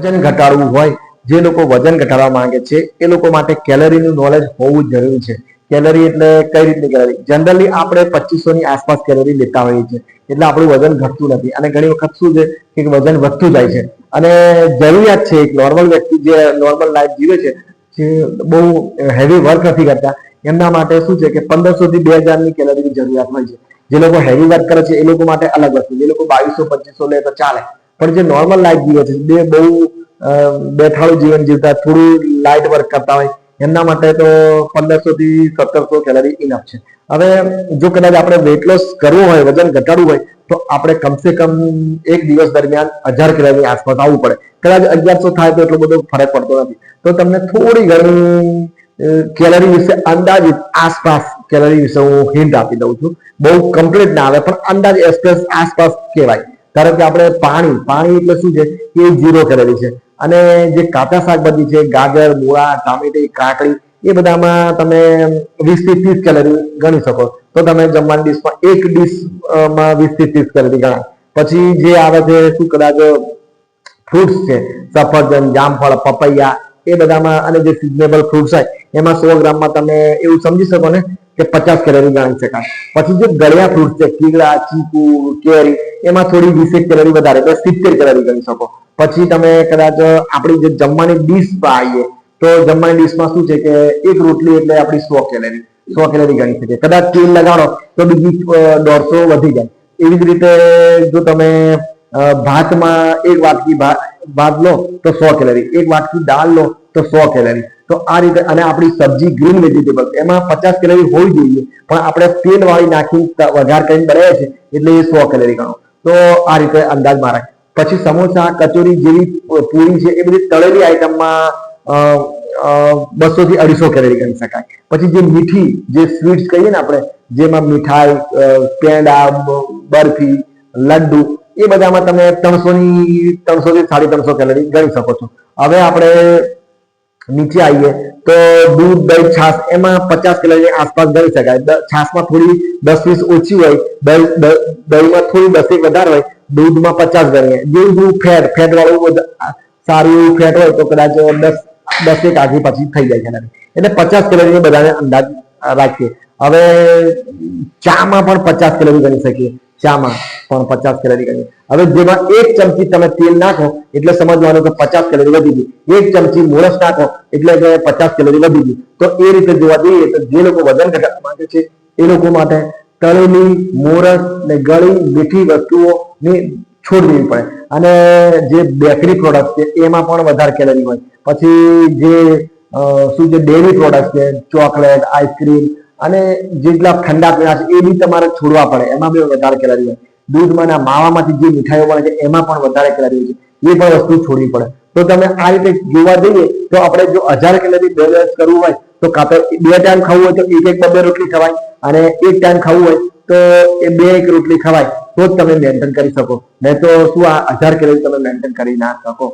વજન ઘટાડવું હોય, જે લોકો વજન ઘટાડવા માંગે છે, એ લોકો માટે કેલરીનું નોલેજ હોવું જરૂરી છે. કેલરી એટલે કઈ રીતની કેલરી? જનરલી આપણે પચીસો ની આસપાસ કેલરી લેતા હોઈએ છીએ. એટલે આપણું વજન ઘટતું નથી. અને ઘણી વખત શું છે કે વજન વધતું જાય છે. અને જરૂરિયાત છે એક નોર્મલ વ્યક્તિ જે નોર્મલ લાઈફ જીવે છે, જે બહુ હેવી વર્ક નથી કરતા, એમના માટે શું છે કે પંદરસો થી બે હજારની કેલરીની જરૂરિયાત હોય છે. જે લોકો હેવી વર્ક કરે છે, એ લોકો માટે અલગ વસ્તુ. જે લોકો બાવીસો, પચીસો લે તો ચાલે. પણ જે નોર્મલ લાઈફ જીવે છે બે બહુ અ, બેઠાડું જીવન જીવતા થોડું લાઇટ વર્ક કરતા હોય એમના માટે તો પંદરસો થી સત્તરસો કેલરી ઇનફ છે. હવે જો કદાચ આપણે વેટ લોસ કરવું હોય વજન ઘટાડવું હોય તો આપણે કમસે કમ એક દિવસ દરમિયાન હજાર કેલરી આસપાસ આવવું પડે. કદાચ અગિયારસો થાય તો એટલો બધો ફરક પડતો નથી. તો તમને થોડી ઘણી કેલરી વિશે અંદાજિત આસપાસ કેલરી વિશે હું હિન્ટ આપી દઉં છું. બહુ કમ્પ્લીટ ના આવે પણ અંદાજ એક્સપ્રેસ આસપાસ કહેવાય. ધારો કે આપણે પાણી પાણી એટલે શું છે? એ ઝીરો કરેલી છે. અને જે કાચા શાકભાજી છે, ગાજર, મૂળા, ટામેટી, કાકડી, એ બધામાં તમે વીસથી ત્રીસ કેલરી ગણી શકો. તો તમે જમવાની ડીશમાં એક ડીશમાં વીસથી ત્રીસ કેલરી ગણાય. પછી જે આવે છે, શું કદાચ ફ્રૂટ્સ છે, સફરજન, જામફળ, પપૈયા, એ બધામાં અને જે સિઝનેબલ ફ્રૂટ્સ હોય, એમાં સો ગ્રામમાં તમે એવું સમજી શકો ને? કે પચાસ કેલરી ગણી શકાય. પછી જે ગળ્યા ફ્રૂટ છે કીગડા ચીકુ, કેરી, એમાં થોડી વીસેક કેલરી વધારે એટલે સિત્તેર કેલરી ગણી શકો. પછી તમે કદાચ આપણી જે જમવાની ડીશ આવીએ તો જમવાની ડીશમાં શું છે કે એક રોટલી એટલે આપણી સો કેલરી સો કેલરી ગણી શકે. કદાચ તેલ લગાડો, તો બીજી દોઢસો વધી જાય. એવી જ રીતે જો તમે ભાતમાં એક વાટકી ભાત લો, તો સો કેલરી. એક વાટકી દાળ લો તો સો કેલરી તો આ રીતે અને આપણી સબ્જી ગ્રીન વેજીટેબલ એમાં પચાસ કેલરી હોવી જોઈએ, પણ આપણે તેલ વાળી નાખી વઘાર કરીને બનાવીએ છીએ, એટલે એ સો કેલરી ગણો. તો આ રીતે અંદાજ મારા પછી સમોસા, કચોરી જેવી પૂરી છે, એ બધી તળેલી આઈટમમાં બસો થી અઢીસો કેલરી ગણી શકાય. પછી જે મીઠી, જે સ્વીટ્સ કહીએ ને આપણે, જેમાં મીઠાઈ પેંડા બરફી, લડ્ડુ, એ બધામાં તમે ત્રણસો ની, ત્રણસો થી સાડી ત્રણસો કેલરી ગણી શકો છો. હવે આપણે નીચે આવીએ, તો દૂધ, દહીં, છાશ, એમાં પચાસ કિલોની આસપાસ ગણી શકાય છાસમાં થોડી દસ વીસ ઓછી હોય, દહીં દહીંમાં થોડી દસેક વધારે હોય, દૂધમાં પચાસ ગણીએ. જેવું જેવું ફેટ ફેટ વાળું સારું એવું ફેટ હોય તો કદાચ દસ દસેક આગી પછી થઈ જાય છે. એટલે પચાસ કિલોની બધાને અંદાજ રાખીએ. હવે ચામાં પણ પચાસ કેલરી ગણી શકીએ. ચામાં પણ પચાસ કેલરી ગણી હવે જેમાં એક ચમચી તમે તેલ નાખો, એટલે સમજવાનું કે પચાસ કેલરી વધી ગઈ એક ચમચી મોરસ નાખો, એટલે કે પચાસ કેલરી વધી ગઈ તો એ રીતે જોવા જઈએ તો જે લોકો વજન ઘટાડવા માંગે છે, એ લોકો માટે તળેલી મોરસ ને ગળી મીઠી વસ્તુઓની છોડ દેવી પડે. અને જે બેકરી પ્રોડક્ટ છે, એમાં પણ વધારે કેલરી હોય. પછી જે શું છે ડેરી પ્રોડક્ટ છે, ચોકલેટ આઈસ્ક્રીમ અને જેટલા ઠંડા પીણા છે, એ બી તમારે છોડવા પડે. એમાં બી વધારે કેલરી હોય. દૂધમાં માવામાંથી જે મીઠાઈઓ બને છે, એમાં પણ વધારે કેલરી છે. એ પણ વસ્તુ છોડવી પડે. તો તમે આ રીતે જોવા જઈએ, તો આપણે જો હજાર કેલરી બેલેન્સ કરવું હોય, તો કાં બે ટાઈમ ખાવું હોય, તો એક એક બબે રોટલી ખવાય. અને એક ટાઈમ ખાવું હોય, તો એ બે એક રોટલી ખવાય. તો જ તમે મેન્ટેન કરી શકો. નહીં તો શું આ હજાર કેલરી તમે મેન્ટેન કરી ના શકો.